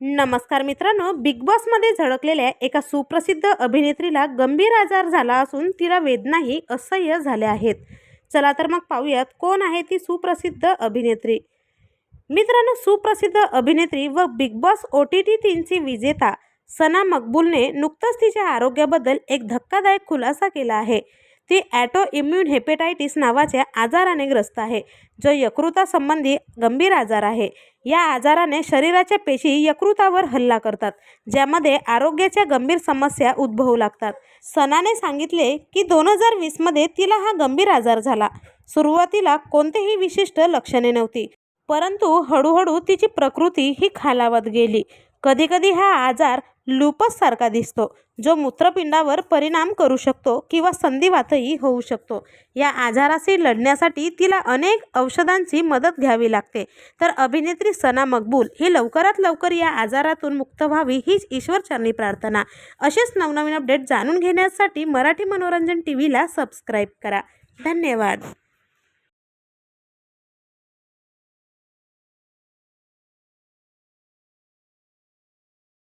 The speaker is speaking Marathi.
नमस्कार मित्रांनो बिग बॉसमध्ये झळकलेल्या एका सुप्रसिद्ध अभिनेत्रीला गंभीर आजार झाला असून तिला वेदनाही असह्य झाल्या आहेत. चला तर मग पाहूयात कोण आहे ती सुप्रसिद्ध अभिनेत्री. मित्रांनो सुप्रसिद्ध अभिनेत्री व Big Boss O T T तीनची विजेता सना मकबूलने नुकतंच तिच्या आरोग्याबद्दल एक धक्कादायक खुलासा केला आहे. ती ॲटो इम्युन हेपेटायटिस नावाच्या आजाराने ग्रस्त आहे जो यकृतासंबंधी गंभीर आजार आहे. या आजाराने शरीराच्या पेशी यकृतावर हल्ला करतात ज्यामध्ये आरोग्याच्या गंभीर समस्या उद्भवू लागतात. सनाने सांगितले की दोन हजार वीसमध्ये तिला हा गंभीर आजार झाला. सुरुवातीला कोणतेही विशिष्ट लक्षणे नव्हती परंतु हळूहळू तिची प्रकृती ही खालावत गेली. कधीकधी हा आजार लुपससारखा दिसतो जो मूत्रपिंडावर परिणाम करू शकतो किंवा संधिवातही होऊ शकतो. या आजाराशी लढण्यासाठी तिला अनेक औषधांची मदत घ्यावी लागते. तर अभिनेत्री सना मकबूल ही लवकरात लवकर या आजारातून मुक्त व्हावी हीच ईश्वरचरणी प्रार्थना. असेच नवनवीन अपडेट जाणून घेण्यासाठी मराठी मनोरंजन टी व्हीला सबस्क्राईब करा. धन्यवाद.